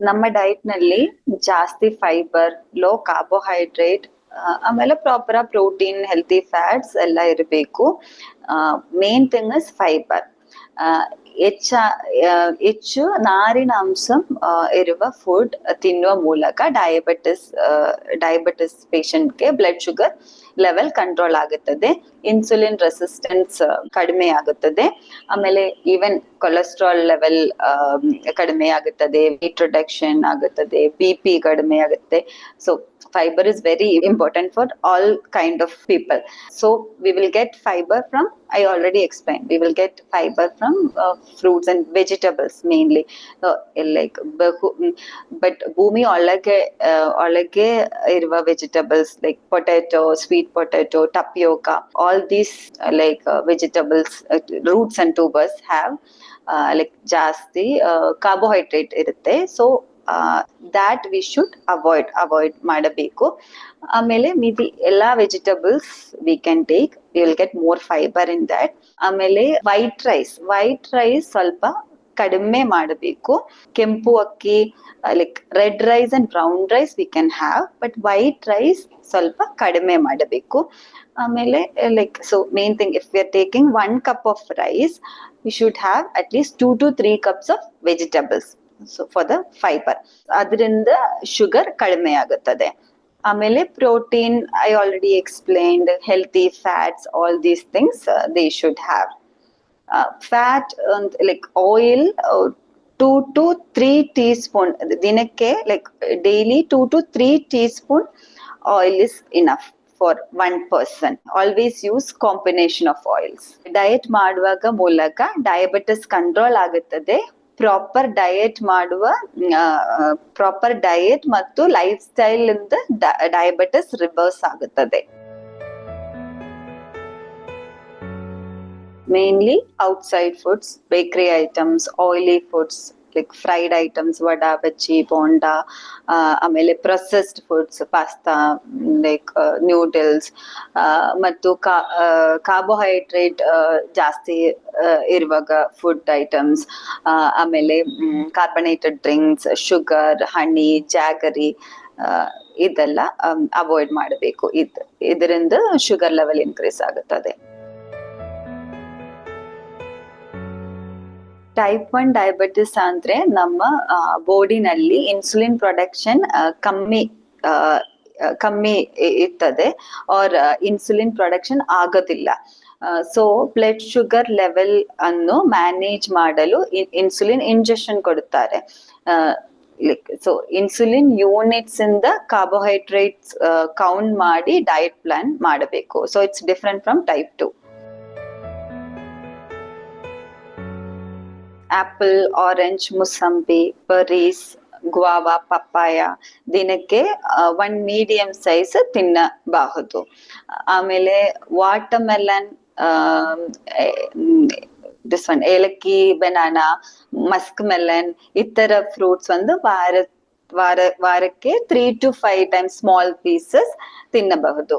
ನಮ್ಮ ಡೈಟ್ನಲ್ಲಿ ಜಾಸ್ತಿ ಫೈಬರ್ ಲೋ ಕಾರ್ಬೋಹೈಡ್ರೇಟ್ ಆಮೇಲೆ ಪ್ರಾಪರ್ ಆ ಪ್ರೋಟೀನ್ ಹೆಲ್ತಿ ಫ್ಯಾಟ್ಸ್ ಎಲ್ಲ ಇರಬೇಕು. ಮೇನ್ ಥಿಂಗ್ ಇಸ್ ಫೈಬರ್ ಹೆಚ್ಚ ಹೆಚ್ಚು ನಾರಿನ ಅಂಶ ಇರುವ ಫುಡ್ ತಿನ್ನುವ ಮೂಲಕ ಡಯಾಬಿಟಿಸ್ ಡಯಾಬಿಟಿಸ್ಗೆ ಬ್ಲಡ್ ಶುಗರ್ ಲೆವೆಲ್ ಕಂಟ್ರೋಲ್ ಆಗುತ್ತದೆ. ಇನ್ಸುಲಿನ್ ರೆಸಿಸ್ಟೆನ್ಸ್ ಕಡಿಮೆ ಆಗುತ್ತದೆ. ಆಮೇಲೆ ಈವನ್ ಕೊಲೆಸ್ಟ್ರಾಲ್ ಲೆವೆಲ್ ಕಡಿಮೆ ಆಗುತ್ತದೆ. ವೇಟ್ ರಿಡಕ್ಷನ್ ಆಗುತ್ತದೆ. ಬಿ ಪಿ ಕಡಿಮೆ ಆಗುತ್ತೆ. So fibre is very important for all kind of people people. We will get fibre from I already explain we will get fibre fiber from uh, fruits and vegetables mainly so, like ಬಹು- ಮ್, but ಭೂಮಿ ಒಳಗೆ ಆ, ಒಳಗೆ ಇರುವ vegetables like potato sweet potato tapioca all these like vegetables roots and tubers have like ಜಾಸ್ತಿ carbohydrate ಇರುತ್ತೆ so that we should avoid avoid ಮಾಡಬೇಕು ಆಮೇಲೆ ಮಿದಿ ಎಲ್ಲಾ vegetables we can take we will get more fibre in that ಆಮೇಲೆ white rice white rice ಸ್ವಲ್ಪ ಕಡಿಮೆ ಮಾಡಬೇಕು ಕೆಂಪು ಅಕ್ಕಿ like red rice and brown rice we can have but white rice ಸ್ವಲ್ಪ ಕಡಿಮೆ ಮಾಡಬೇಕು ಆಮೇಲೆ like so main thing if we are taking one cup of rice we should have at least two to three cups of vegetables so for the fibre ಅದರಿಂದ sugar ಕಡಿಮೆ ಆಗುತ್ತದೆ ಆಮೇಲೆ protein I already explained healthy fats all these things they should have fat like oil two to three teaspoon ದಿನಕ್ಕೆ like daily two to three teaspoon oil is enough for one person always use combination of oils diet ಮಾಡುವಾಗ ಮೂಲಕ diabetes control ಆಗುತ್ತದೆ. Proper diet ಮಾಡುವ proper diet ಮತ್ತು lifestyle ಇಂದ diabetes reverse ಆಗುತ್ತದೆ. Mainly outside foods bakery items oily foods like fried items vada bajji bonda ಆಮೇಲೆ processed foods pasta like noodles ಮತ್ತು carbohydrate ಜಾಸ್ತಿ ಆ, ಇರುವಾಗ ಫುಡ್ ಐಟಮ್ಸ್ ಆಮೇಲೆ carbonated drinks sugar honey jaggery ಇದೆಲ್ಲ ಅವಾಯ್ಡ್ ಮಾಡಬೇಕು. ಇದ್ ಇದರಿಂದ ಶುಗರ್ ಲೆವೆಲ್ ಇನ್ಕ್ರೀಸ್ ಆಗುತ್ತದೆ. ಟೈಪ್ ಒನ್ ಡಯಾಬಿಟಿಸ್ ಅಂದ್ರೆ ನಮ್ಮ ಬಾಡಿನಲ್ಲಿ ಇನ್ಸುಲಿನ್ ಪ್ರೊಡಕ್ಷನ್ ಕಮ್ಮಿ ಕಮ್ಮಿ ಇರ್ತದೆ ಆರ್ ಇನ್ಸುಲಿನ್ ಪ್ರೊಡಕ್ಷನ್ ಆಗೋದಿಲ್ಲ. ಸೊ ಬ್ಲಡ್ ಶುಗರ್ ಲೆವೆಲ್ ಅನ್ನು ಮ್ಯಾನೇಜ್ ಮಾಡಲು ಇನ್ಸುಲಿನ್ ಇಂಜೆಕ್ಷನ್ ಕೊಡುತ್ತಾರೆ. ಲೈಕ್ ಸೊ ಇನ್ಸುಲಿನ್ ಯೂನಿಟ್ಸ್ ಇಂದ ಕಾರ್ಬೋಹೈಡ್ರೇಟ್ಸ್ ಕೌಂಟ್ ಮಾಡಿ ಡಯಟ್ ಪ್ಲಾನ್ ಮಾಡಬೇಕು. So it's different from type two apple orange mosambi, berries guava papaya ದಿನಕ್ಕೆ ಒನ್ ಮೀಡಿಯಂ ಸೈಜ್ ತಿನ್ನಬಹುದು. ಆಮೇಲೆ ವಾಟರ್ಮೆಲನ್ ದಿಸ್ ಒನ್ ಏಲಕ್ಕಿ ಬೆನಾನಾ ಮಸ್ಕ್ ಮೆಲನ್ ಇತರ fruits ಒಂದು ವಾರ ವಾರ, ವಾರಕ್ಕೆ three to five times small pieces ತಿನ್ನಬಹುದು.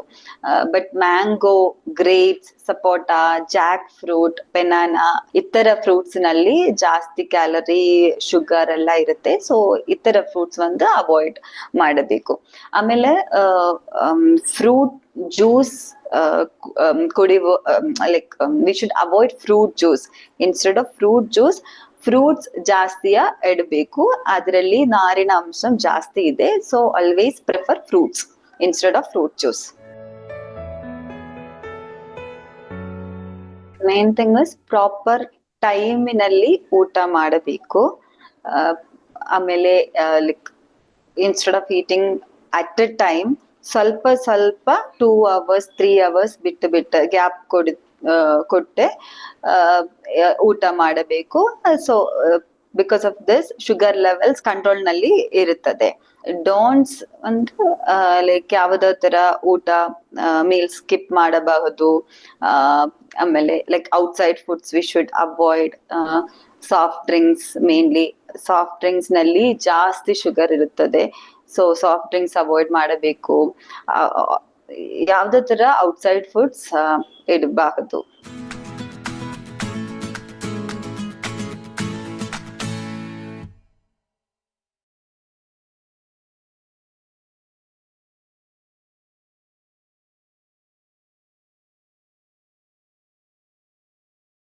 But mango grapes sapota jackfruit banana ಇತರ ಫ್ರೂಟ್ಸ್ನಲ್ಲಿ ಜಾಸ್ತಿ ಕ್ಯಾಲರಿ ಶುಗರ್ ಎಲ್ಲ ಇರುತ್ತೆ. ಸೊ ಇತರ ಫ್ರೂಟ್ಸ್ ಒಂದು ಅವಾಯ್ಡ್ ಮಾಡಬೇಕು. ಆಮೇಲೆ ಫ್ರೂಟ್ ಜ್ಯೂಸ್ ಕುಡಿಯುವ like we should avoid fruit juice instead of fruit juice fruits ಜಾಸ್ತಿಯ ಇಡಬೇಕು. ಅದರಲ್ಲಿ ನಾರಿನ ಅಂಶ ಜಾಸ್ತಿ ಇದೆ. So always prefer fruits instead of fruit juice main thing is proper ಟೈಮಿನಲ್ಲಿ ಊಟ ಮಾಡಬೇಕು. ಆಮೇಲೆ like instead of eating at a time ಸ್ವಲ್ಪ ಸ್ವಲ್ಪ ಟೂ ಅವರ್ಸ್ ತ್ರೀ ಅವರ್ಸ್ ಬಿಟ್ಟು ಬಿಟ್ಟು ಗ್ಯಾಪ್ ಕೊಡಿ ಕೊಟ್ಟೆ. ಊಟ ಮಾಡಬೇಕು. So because of this sugar levels ಕಂಟ್ರೋಲ್ನಲ್ಲಿ ಇರುತ್ತದೆ. ಡೋಂಟ್ಸ್ ಅಂದ್ರೆ ಲೈಕ್ ಯಾವುದೋ ತರ ಊಟ ಮೀಲ್ ಸ್ಕಿಪ್ ಮಾಡಬಹುದು. ಆಮೇಲೆ like outside foods we should avoid soft drinks mainly soft ಡ್ರಿಂಕ್ಸ್ನಲ್ಲಿ ಜಾಸ್ತಿ ಶುಗರ್ ಇರುತ್ತದೆ. ಸೊ ಸಾಫ್ಟ್ ಡ್ರಿಂಕ್ಸ್ ಅವಾಯ್ಡ್ ಮಾಡಬೇಕು. ಯಾವುದೇ ತರ ಔಟ್ಸೈಡ್ ಫುಡ್ಸ್ ಇಡಬಾರದು